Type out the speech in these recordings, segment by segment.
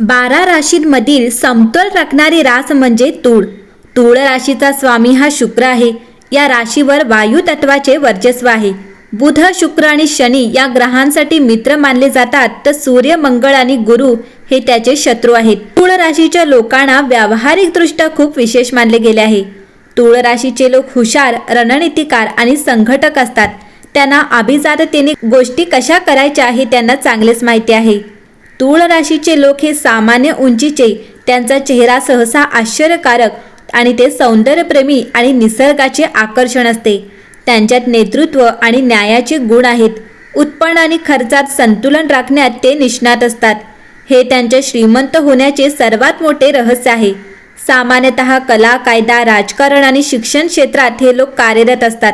बारा राशींमधील समतोल राखणारी रास म्हणजे तूळ. तूळ राशीचा स्वामी हा शुक्र आहे. या राशीवर वायू तत्वाचे वर्चस्व आहे. बुध शुक्र आणि शनी या ग्रहांसाठी मित्र मानले जातात तर सूर्य मंगळ आणि गुरु हे त्याचे शत्रू आहेत. तूळ राशीच्या लोकांना व्यावहारिकदृष्ट्या खूप विशेष मानले गेले आहे. तूळ राशीचे लोक हुशार रणनीतिकार आणि संघटक असतात. त्यांना अभिजाततेने गोष्टी कशा करायच्या हे त्यांना चांगलेच माहिती आहे. तूळ राशीचे लोक हे सामान्य उंचीचे त्यांचा चेहरा सहसा आश्चर्यकारक आणि ते सौंदर्यप्रेमी आणि निसर्गाचे आकर्षण असते. त्यांच्यात नेतृत्व आणि न्यायाचे गुण आहेत. उत्पन्न आणि खर्चात संतुलन राखण्यात ते निष्णात असतात. हे त्यांच्या श्रीमंत होण्याचे सर्वात मोठे रहस्य आहे. सामान्यतः कला कायदा राजकारण आणि शिक्षण क्षेत्रात हे लोक कार्यरत असतात.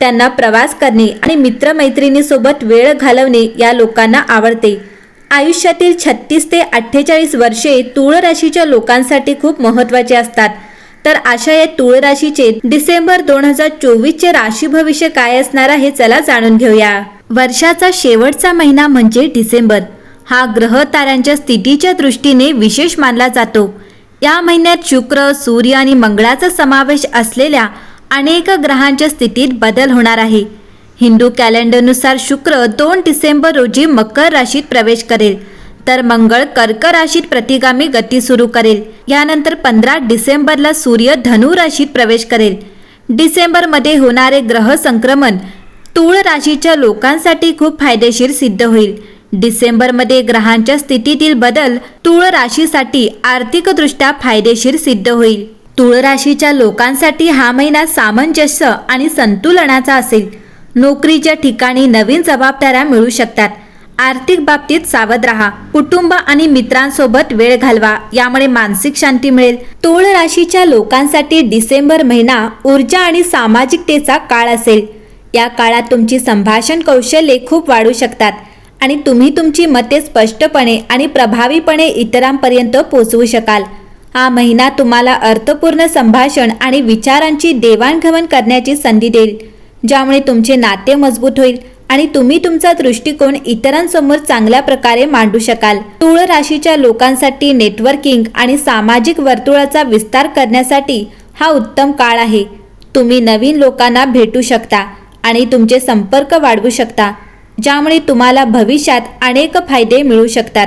त्यांना प्रवास करणे आणि मित्रमैत्रिणीसोबत वेळ घालवणे या लोकांना आवडते. आयुष्यातील छत्तीस ते अठ्ठेचाळीस वर्षे तुळराशीच्या लोकांसाठी खूप महत्त्वाचे असतात. तर अशा या तूळ राशीचे डिसेंबर दोन हजार चोवीसचे राशी भविष्य काय असणार आहे चला जाणून घेऊया. वर्षाचा शेवटचा महिना म्हणजे डिसेंबर. हा ग्रह ताऱ्यांच्या स्थितीच्या दृष्टीने विशेष मानला जातो. या महिन्यात शुक्र सूर्य आणि मंगळाचा समावेश असलेल्या अनेक ग्रहांच्या स्थितीत बदल होणार आहे. हिंदू कॅलेंडरनुसार शुक्र दोन डिसेंबर रोजी मकर राशीत प्रवेश करेल. तर मंगळ कर्क राशीत प्रतिगामी गती सुरू करेल. यानंतर पंधरा डिसेंबरला सूर्य धनु राशीत प्रवेश करेल. डिसेंबरमध्ये होणारे ग्रह संक्रमण तूळ राशीच्या लोकांसाठी खूप फायदेशीर सिद्ध होईल. डिसेंबरमध्ये ग्रहांच्या स्थितीतील बदल तूळ राशीसाठी आर्थिकदृष्ट्या फायदेशीर सिद्ध होईल. तूळ राशीच्या लोकांसाठी हा महिना सामंजस्य आणि संतुलनाचा असेल. नोकरीच्या ठिकाणी नवीन जबाबदाऱ्या मिळू शकतात. आर्थिक बाबतीत सावध राहा. कुटुंब आणि मित्रांसोबत वेळ घालवा. यामुळे मानसिक शांती मिळेल. तोळ राशीच्या लोकांसाठी डिसेंबर महिना ऊर्जा आणि सामाजिकतेचा काळ असेल. या काळात तुमची संभाषण कौशल्ये खूप वाढू शकतात आणि तुम्ही तुमची मते स्पष्टपणे आणि प्रभावीपणे इतरांपर्यंत पोचवू शकाल. हा महिना तुम्हाला अर्थपूर्ण संभाषण आणि विचारांची देवाणघेवाण करण्याची संधी देईल. ज्यामुळे तुमचे नाते मजबूत होईल आणि तुम्ही तुमचा दृष्टिकोन इतरांसमोर चांगल्या प्रकारे मांडू शकाल. तुळ राशीच्या लोकांसाठी नेटवर्किंग आणि सामाजिक वर्तुळाचा विस्तार करण्यासाठी हा उत्तम काळ आहे. तुम्ही नवीन लोकांना भेटू शकता आणि तुमचे संपर्क वाढवू शकता ज्यामुळे तुम्हाला भविष्यात अनेक फायदे मिळू शकतात.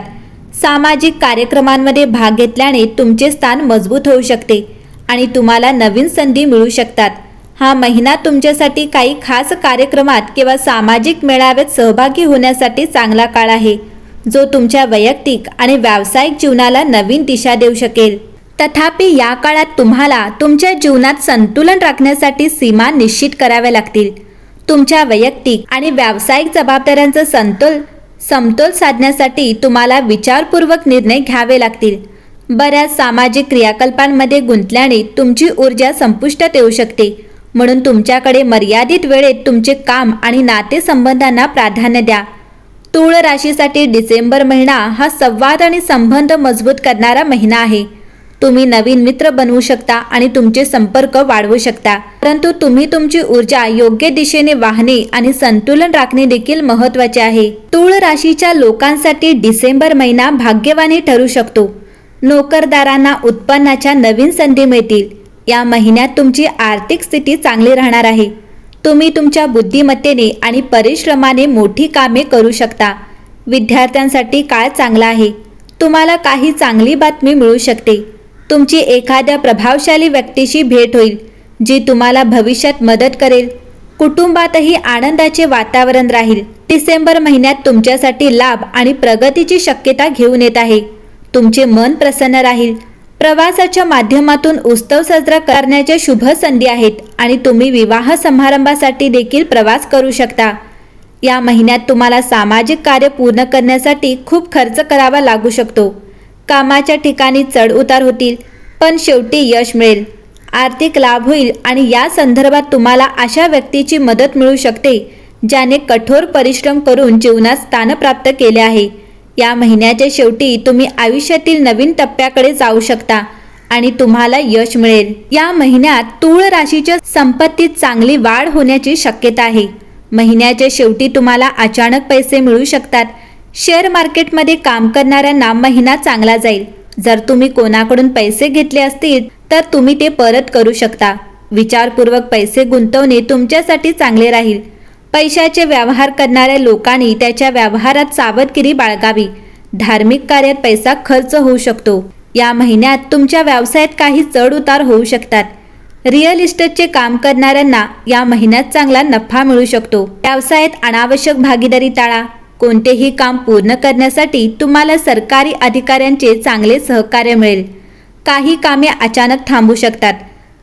सामाजिक कार्यक्रमांमध्ये भाग घेतल्याने तुमचे स्थान मजबूत होऊ शकते आणि तुम्हाला नवीन संधी मिळू शकतात. हा महिना तुमच्यासाठी काही खास कार्यक्रमात किंवा सामाजिक मेळाव्यात सहभागी होण्यासाठी चांगला काळ आहे जो तुमच्या वैयक्तिक आणि व्यावसायिक जीवनाला नवीन दिशा देऊ शकेल. तथापि या काळात तुम्हाला तुमच्या जीवनात संतुलन राखण्यासाठी सीमा निश्चित कराव्या लागतील. तुमच्या वैयक्तिक आणि व्यावसायिक जबाबदाऱ्यांचा संतोल समतोल साधण्यासाठी तुम्हाला विचारपूर्वक निर्णय घ्यावे लागतील. बऱ्याच सामाजिक क्रियाकल्पांमध्ये गुंतल्याने तुमची ऊर्जा संपुष्टात येऊ शकते. म्हणून तुमच्याकडे मर्यादित वेळेत तुमचे काम आणि नातेसंबंधांना प्राधान्य द्या. तुळ राशीसाठी डिसेंबर महिना हा संवाद आणि संबंध मजबूत करणारा महिना आहे. तुम्ही नवीन मित्र बनवू शकता आणि तुमचे संपर्क वाढवू शकता. परंतु तुम्ही तुमची ऊर्जा योग्य दिशेने वाहणे आणि संतुलन राखणे देखील महत्त्वाचे आहे. तुळ राशीच्या लोकांसाठी डिसेंबर महिना भाग्यवानी ठरू शकतो. नोकरदारांना उत्पन्नाच्या नवीन संधी मिळतील. या महिन्यात तुमची आर्थिक स्थिती चांगली राहणार आहे. तुम्ही तुमच्या बुद्धिमत्तेने आणि परिश्रमाने मोठी कामे करू शकता. विद्यार्थ्यांसाठी काळ चांगला आहे. तुम्हाला काही चांगली बातमी मिळू शकते. तुमची एखाद्या प्रभावशाली व्यक्तीशी भेट होईल जी तुम्हाला भविष्यात मदत करेल. कुटुंबातही आनंदाचे वातावरण राहील. डिसेंबर महिन्यात तुमच्यासाठी लाभ आणि प्रगतीची शक्यता घेऊन येत आहे. तुमचे मन प्रसन्न राहील. प्रवासाच्या माध्यमातून उत्सव साजरा करण्याच्या शुभ संधी आहेत आणि तुम्ही विवाह समारंभासाठी देखील प्रवास करू शकता. या महिन्यात तुम्हाला सामाजिक कार्य पूर्ण करण्यासाठी खूप खर्च करावा लागू शकतो. कामाच्या ठिकाणी चढउतार होतील पण शेवटी यश मिळेल. आर्थिक लाभ होईल आणि या संदर्भात तुम्हाला अशा व्यक्तीची मदत मिळू शकते ज्याने कठोर परिश्रम करून जीवनात स्थान प्राप्त केले आहे. या महिन्याच्या शेवटी तुम्ही आयुष्यातील नवीन टप्प्याकडे जाऊ शकता आणि तुम्हाला यश मिळेल. या महिन्यात तूळ राशीच्या संपत्तीत चांगली वाढ होण्याची शक्यता आहे. महिन्याच्या शेवटी तुम्हाला अचानक पैसे मिळू शकतात. शेअर मार्केटमध्ये काम करणाऱ्यांना महिना चांगला जाईल. जर तुम्ही कोणाकडून पैसे घेतले असतील तर तुम्ही ते परत करू शकता. विचारपूर्वक पैसे गुंतवणे तुमच्यासाठी चांगले राहील. पैशाचे व्यवहार करणाऱ्या लोकांनी त्याच्या व्यवहारात सावधगिरी बाळगावी. धार्मिक कार्यात पैसा खर्च होऊ शकतो. या महिन्यात तुमच्या व्यवसायात काही चढ उतार होऊ शकतात. रिअल इस्टेटचे काम करणाऱ्यांना या महिन्यात चांगला नफा मिळू शकतो. व्यवसायात अनावश्यक भागीदारी टाळा. कोणतेही काम पूर्ण करण्यासाठी तुम्हाला सरकारी अधिकाऱ्यांचे चांगले सहकार्य मिळेल. काही कामे अचानक थांबू शकतात.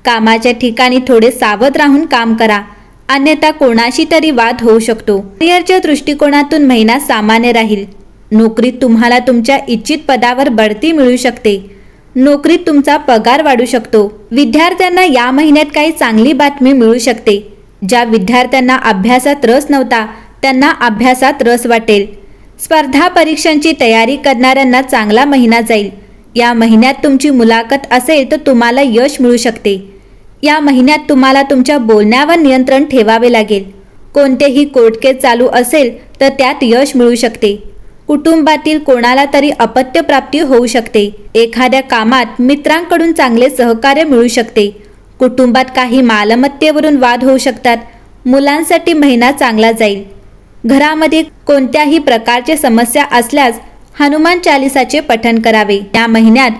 कामाच्या ठिकाणी थोडे सावध राहून काम करा. अन्यथा कोणाशी तरी वाद होऊ शकतो. करिअरच्या दृष्टिकोनातून महिना सामान्य राहील. नोकरीत तुम्हाला तुमच्या इच्छित पदावर बढती मिळू शकते. नोकरीत तुमचा पगार वाढू शकतो. विद्यार्थ्यांना या महिन्यात काही चांगली बातमी मिळू शकते. ज्या विद्यार्थ्यांना अभ्यासात रस नव्हता त्यांना अभ्यासात रस वाटेल. स्पर्धा परीक्षांची तयारी करणाऱ्यांना चांगला महिना जाईल. या महिन्यात तुमची मुलाखत असेल तर तुम्हाला यश मिळू शकते. या महिन्यात तुम्हाला तुमच्या बोलण्यावर नियंत्रण ठेवावे लागेल. कोणतेही कोर्टकेस चालू असेल तर त्यात यश मिळू शकते. कुटुंबातील कोणाला तरी अपत्य प्राप्ती होऊ शकते. एखाद्या कामात मित्रांकडून चांगले सहकार्य मिळू शकते. कुटुंबात काही मालमत्तेवरून वाद होऊ शकतात. मुलांसाठी महिना चांगला जाईल. घरामध्ये कोणत्याही प्रकारचे समस्या असल्यास हनुमान चालिसाचे पठण करावे. या महिन्यात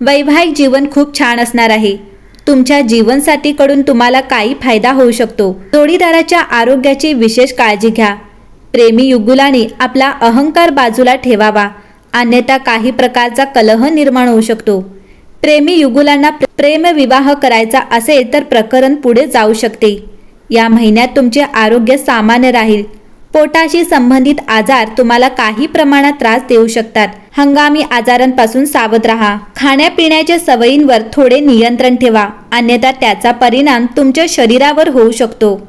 वैवाहिक जीवन खूप छान असणार आहे. तुमच्या जीवनसाथीकडून तुम्हाला काही फायदा होऊ शकतो. जोडीदाराच्या आरोग्याची विशेष काळजी घ्या. प्रेमी युगुलाने आपला अहंकार बाजूला ठेवावा. अन्यथा काही प्रकारचा कलह निर्माण होऊ शकतो. प्रेमी युगुलांना प्रेमविवाह करायचा असेल तर प्रकरण पुढे जाऊ शकते. या महिन्यात तुमचे आरोग्य सामान्य राहील. पोटाशी संबंधित आजार तुम्हाला काही प्रमाणात त्रास देऊ शकतात. हंगामी आजारांपासून सावध राहा. खाण्यापिण्याच्या सवयींवर थोडे नियंत्रण ठेवा. अन्यथा त्याचा परिणाम तुमच्या शरीरावर होऊ शकतो.